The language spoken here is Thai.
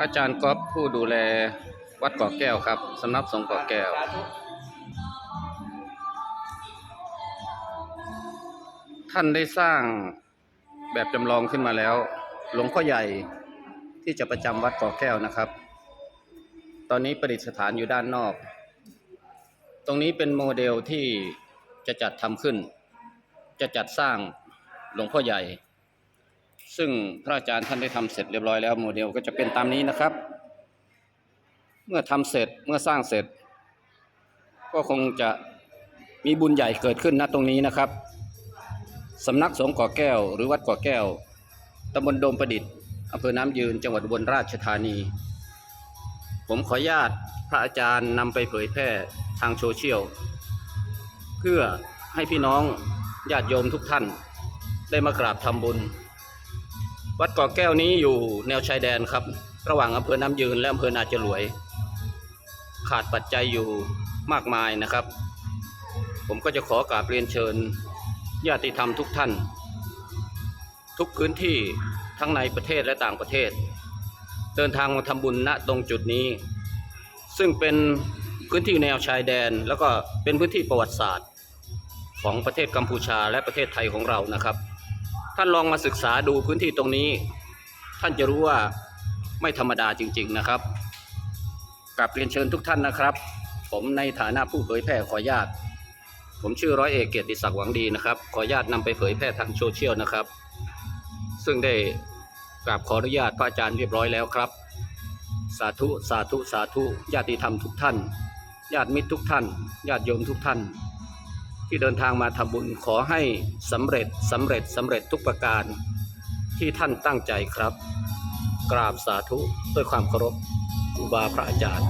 อาจารย์ก๊อฟผู้ดูแลวัดเกาะแก้วครับสำนักสงฆ์เกาะแก้ว ท่านได้สร้างแบบจำลองขึ้นมาแล้ว หลวงพ่อใหญ่ที่จะประจำวัดเกาะแก้วนะครับ ตอนนี้ประดิษฐานอยู่ด้านนอก ตรงนี้เป็นโมเดลที่จะจัดทำขึ้น จะจัดสร้างหลวงพ่อใหญ่ ซึ่งพระอาจารย์ท่านได้ทำเสร็จเรียบร้อยแล้วโมเดลก็จะเป็นตามนี้นะครับ เมื่อทำเสร็จเมื่อสร้างเสร็จ ก็คงจะมีบุญใหญ่เกิดขึ้นณตรงนี้นะครับสำนักสงฆ์กาะแก้ว หรือวัดกาะแก้วตำบลโดมประดิษฐ์อำเภอน้ำยืนจังหวัดอุบลราชธานี ผมขออนุญาตพระอาจารย์นำไปเผยแพร่ทางโซเชียลเพื่อให้พี่น้องญาติโยมทุกท่านได้มากราบทำบุญ วัดเกาะแก้วนี้อยู่แนวชายแดนครับ ระหว่างอำเภอน้ำยืนและอำเภอนาจรวย ขาดปัจจัยอยู่มากมายนะครับ ผมก็จะขอกราบเรียนเชิญญาติธรรมทุกท่าน ทุกพื้นที่ทั้งในประเทศและต่างประเทศ เดินทางมาทำบุญณตรงจุดนี้ ซึ่งเป็นพื้นที่แนวชายแดน แล้วก็เป็นพื้นที่ประวัติศาสตร์ ของประเทศกัมพูชาและประเทศไทยของเรานะครับ ท่านลองมาศึกษาดูพื้นที่ตรงนี้ ท่านจะรู้ว่าไม่ธรรมดาจริง ๆนะครับกราบเรียนเชิญทุกท่านนะครับ ผมในฐานะผู้เผยแพร่ขออนุญาตผมชื่อร้อยเอกเกียรติศักดิ์หวังดีนะครับ ขออนุญาตนำไปเผยแพร่ทางโซเชียลนะครับ ซึ่งได้กราบขออนุญาตพระอาจารย์เรียบร้อยแล้วครับ สาธุสาธุสาธุญาติธรรมทุกท่านญาติมิตรทุกท่านญาติโยมทุกท่าน ที่เดินทางมาทำบุญขอให้สำเร็จสำเร็จสำเร็จทุกประการที่ท่านตั้งใจครับ กราบสาธุด้วยความเคารพครูบาพระอาจารย์